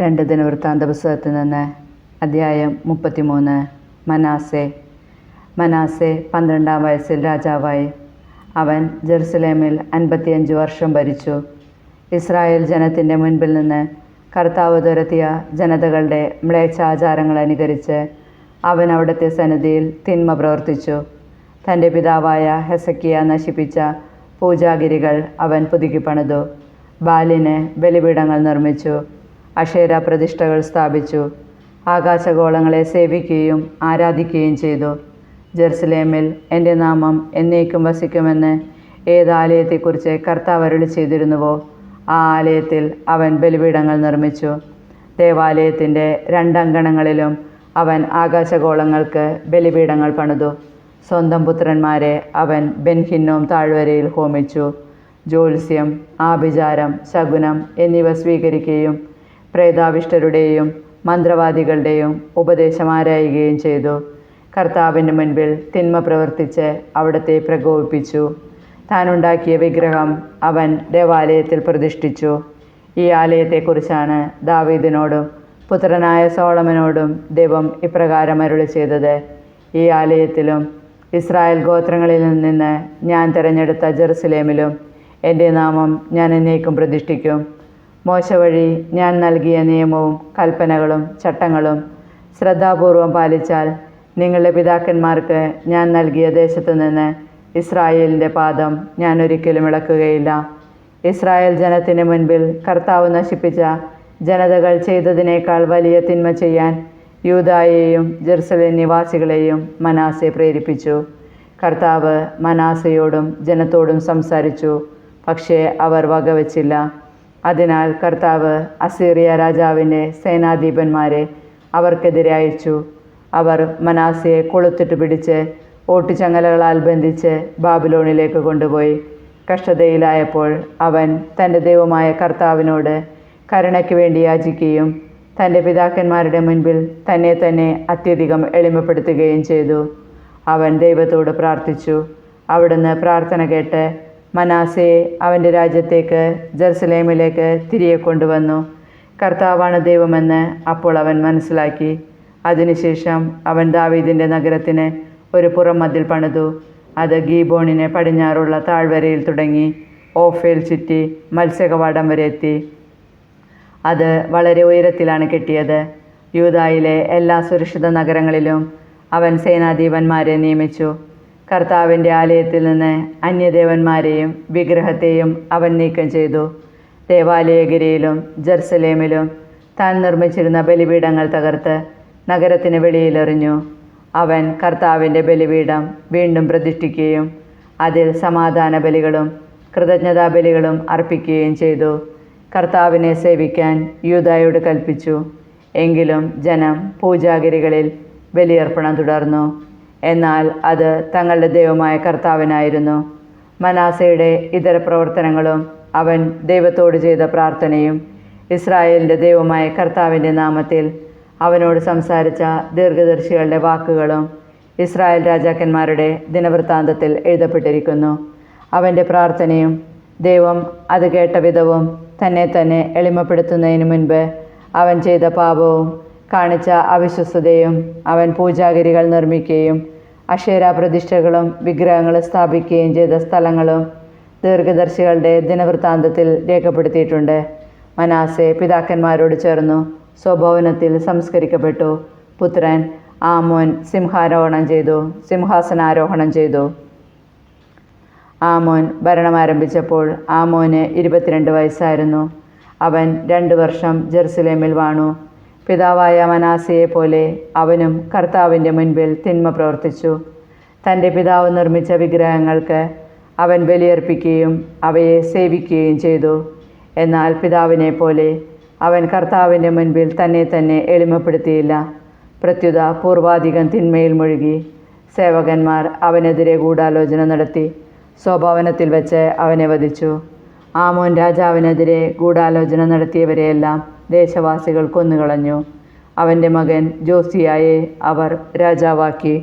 രണ്ട് ദിനവൃത്താന്ത പുസ്തകത്തിൽ നിന്ന് അധ്യായം മുപ്പത്തിമൂന്ന്. മനാസെ. മനാസെ പന്ത്രണ്ടാം വയസ്സിൽ രാജാവായി. അവൻ ജെറുസലേമിൽ അൻപത്തിയഞ്ച് വർഷം ഭരിച്ചു. ഇസ്രായേൽ ജനത്തിന്റെ മുൻപിൽ നിന്ന് കർത്താവ് തുരത്തിയ ജനതകളുടെ മ്ലേച്ഛാചാരങ്ങൾ അനുകരിച്ച് അവൻ അവിടുത്തെ സന്നിധിയിൽ തിന്മ പ്രവർത്തിച്ചു. തന്റെ പിതാവായ ഹെസക്കിയ നശിപ്പിച്ച പൂജാഗിരികൾ അവൻ പുതുക്കി പണിതു. ബാലിന് ബലിപീഠങ്ങൾ നിർമ്മിച്ചു. അക്ഷേര പ്രതിഷ്ഠകൾ സ്ഥാപിച്ചു. ആകാശഗോളങ്ങളെ സേവിക്കുകയും ആരാധിക്കുകയും ചെയ്തു. ജെറുസലേമിൽ എന്റെ നാമം എന്നേക്കും വസിക്കുമെന്ന് ഏത് ആലയത്തെക്കുറിച്ച് കർത്താവ് അരുളി ചെയ്തിരുന്നുവോ ആ ആലയത്തിൽ അവൻ ബലിപീഠങ്ങൾ നിർമ്മിച്ചു. ദേവാലയത്തിന്റെ രണ്ടങ്കണങ്ങളിലും അവൻ ആകാശഗോളങ്ങൾക്ക് ബലിപീഠങ്ങൾ പണിതു. സ്വന്തം പുത്രന്മാരെ അവൻ ബെൻഹിന്നോം താഴ്വരയിൽ ഹോമിച്ചു. ജ്യോത്സ്യം ആഭിചാരം ശകുനം എന്നിവ സ്വീകരിക്കുകയും പ്രേതാവിഷ്ടരുടെയും മന്ത്രവാദികളുടെയും ഉപദേശമാരായുകയും ചെയ്തു. കർത്താവിന്റെ മുൻപിൽ തിന്മ പ്രവർത്തിച്ച് അവിടത്തെ പ്രകോപിപ്പിച്ചു. താനുണ്ടാക്കിയ വിഗ്രഹം അവൻ ദേവാലയത്തിൽ പ്രതിഷ്ഠിച്ചു. ഈ ആലയത്തെക്കുറിച്ചാണ് ദാവീദിനോടും പുത്രനായ സോളമനോടും ദൈവം ഇപ്രകാരം അരുളി ചെയ്തത്. ഈ ആലയത്തിലും ഇസ്രായേൽ ഗോത്രങ്ങളിൽ നിന്ന് ഞാൻ തിരഞ്ഞെടുത്ത ജെറുസലേമിലും എന്റെ നാമം ഞാൻ എന്നേക്കും പ്രതിഷ്ഠിക്കും. മോശ വഴി ഞാൻ നൽകിയ നിയമവും കൽപ്പനകളും ചട്ടങ്ങളും ശ്രദ്ധാപൂർവം പാലിച്ചാൽ നിങ്ങളുടെ പിതാക്കന്മാർക്ക് ഞാൻ നൽകിയ ദേശത്തു നിന്ന് ഇസ്രായേലിന്റെ പാദം ഞാൻ ഒരിക്കലും ഇളക്കുകയില്ല. ഇസ്രായേൽ ജനത്തിന് മുൻപിൽ കർത്താവ് നശിപ്പിച്ച ജനതകൾ ചെയ്തതിനേക്കാൾ വലിയ തിന്മ ചെയ്യാൻ യൂതായെയും ജെറുസലേം നിവാസികളെയും മനാസെ പ്രേരിപ്പിച്ചു. കർത്താവ് മനാസയോടും ജനത്തോടും സംസാരിച്ചു പക്ഷേ അവർ വകവച്ചില്ല. അതിനാൽ കർത്താവ് അസീറിയ രാജാവിന്റെ സേനാധിപന്മാരെ അവർക്കെതിരെ അയച്ചു. അവർ മനാസയെ കൊളുത്തിട്ട് പിടിച്ച് ഓട്ടുചങ്ങലകളാൽ ബന്ധിച്ച് ബാബിലോണിലേക്ക് കൊണ്ടുപോയി. കഷ്ടതയിലായപ്പോൾ അവൻ തന്റെ ദൈവമായ കർത്താവിനോട് കരുണയ്ക്ക് വേണ്ടി യാചിക്കുകയും തന്റെ പിതാക്കന്മാരുടെ മുൻപിൽ തന്നെ തന്നെ അത്യധികം എളിമപ്പെടുത്തുകയും ചെയ്തു. അവൻ ദൈവത്തോട് പ്രാർത്ഥിച്ചു. അവിടുന്ന് പ്രാർത്ഥന കേട്ട് മനാസയെ അവന്റെ രാജ്യത്തേക്ക് ജെറുസലേമിലേക്ക് തിരികെ കൊണ്ടുവന്നു. കർത്താവാണ് ദൈവമെന്ന് അപ്പോൾ അവൻ മനസ്സിലാക്കി. അതിനുശേഷം അവൻ ദാവീദിന്റെ നഗരത്തിന് ഒരു പുറമതിൽ പണിതു. അത് ഗീബോണിനെ പടിഞ്ഞാറുള്ള താഴ്വരയിൽ തുടങ്ങി ഓഫേൽ ചുറ്റി മത്സ്യകവാടം വരെ എത്തി. അത് വളരെ ഉയരത്തിലാണ് കെട്ടിയത്. യൂതായിലെ എല്ലാ സുരക്ഷിത നഗരങ്ങളിലും അവൻ സേനാധീപന്മാരെ നിയമിച്ചു. കർത്താവിന്റെ ആലയത്തിൽ നിന്ന് അന്യദേവന്മാരെയും വിഗ്രഹത്തെയും അവൻ നീക്കം ചെയ്തു. ദേവാലയഗിരിയിലും ജെറുസലേമിലും താൻ നിർമ്മിച്ചിരുന്ന ബലിപീഠങ്ങൾ തകർത്ത് നഗരത്തിന് വെളിയിലെറിഞ്ഞു. അവൻ കർത്താവിന്റെ ബലിപീഠം വീണ്ടും പ്രതിഷ്ഠിക്കുകയും അതിൽ സമാധാന ബലികളും കൃതജ്ഞതാ ബലികളും അർപ്പിക്കുകയും ചെയ്തു. കർത്താവിനെ സേവിക്കാൻ യൂതായോട് കൽപ്പിച്ചു. എങ്കിലും ജനം പൂജാഗിരികളിൽ ബലിയർപ്പണം തുടർന്നു. എന്നാൽ അത് തങ്ങളുടെ ദൈവമായ കർത്താവിനായിരുന്നു. മനാസയുടെ ഇതര പ്രവർത്തനങ്ങളും അവൻ ദൈവത്തോട് ചെയ്ത പ്രാർത്ഥനയും ഇസ്രായേലിന്റെ ദൈവമായ കർത്താവിന്റെ നാമത്തിൽ അവനോട് സംസാരിച്ച ദീർഘദർശികളുടെ വാക്കുകളും ഇസ്രായേൽ രാജാക്കന്മാരുടെ ദിനവൃത്താന്തത്തിൽ എഴുതപ്പെട്ടിരിക്കുന്നു. അവന്റെ പ്രാർത്ഥനയും ദൈവം അത് കേട്ട വിധവും തന്നെ തന്നെ എളിമപ്പെടുത്തുന്നതിന് മുൻപ് അവൻ ചെയ്ത പാപവും കാണിച്ച അവിശ്വസ്തതയും അവൻ പൂജാഗിരികൾ നിർമ്മിക്കുകയും അക്ഷേര പ്രതിഷ്ഠകളും വിഗ്രഹങ്ങളും സ്ഥാപിക്കുകയും ചെയ്ത സ്ഥലങ്ങളും ദീർഘദർശികളുടെ ദിനവൃത്താന്തത്തിൽ രേഖപ്പെടുത്തിയിട്ടുണ്ട്. മനാസെ പിതാക്കന്മാരോട് ചേർന്നു സ്വഭവനത്തിൽ സംസ്കരിക്കപ്പെട്ടു. പുത്രൻ ആമോൻ സിംഹാരോഹണം ചെയ്തു സിംഹാസനാരോഹണം ചെയ്തു. ആമോൻ ഭരണം ആരംഭിച്ചപ്പോൾ ആമോന് ഇരുപത്തിരണ്ട് വയസ്സായിരുന്നു. അവൻ രണ്ട് വർഷം ജെറുസലേമിൽ വാണു. പിതാവായ മനാസിയെ പോലെ അവനും കർത്താവിന്റെ മുൻപിൽ തിന്മ പ്രവർത്തിച്ചു. തന്റെ പിതാവ് നിർമ്മിച്ച വിഗ്രഹങ്ങൾക്ക് അവൻ ബലിയർപ്പിക്കുകയും അവയെ സേവിക്കുകയും ചെയ്തു. എന്നാൽ പിതാവിനെ പോലെ അവൻ കർത്താവിന്റെ മുൻപിൽ തന്നെ തന്നെ എളിമപ്പെടുത്തിയില്ല. പ്രത്യുത പൂർവാധികം തിന്മയിൽ മുഴുകി. സേവകന്മാർ അവനെതിരെ ഗൂഢാലോചന നടത്തി സ്വഭാവനത്തിൽ വെച്ച് അവനെ വധിച്ചു. ആമോൻ രാജാവിനെതിരെ ഗൂഢാലോചന നടത്തിയവരെയെല്ലാം ദേശവാസികൾ കൊന്നുകളഞ്ഞു. അവന്റെ മകൻ ജോസിയായെ അവർ രാജാവാക്കി.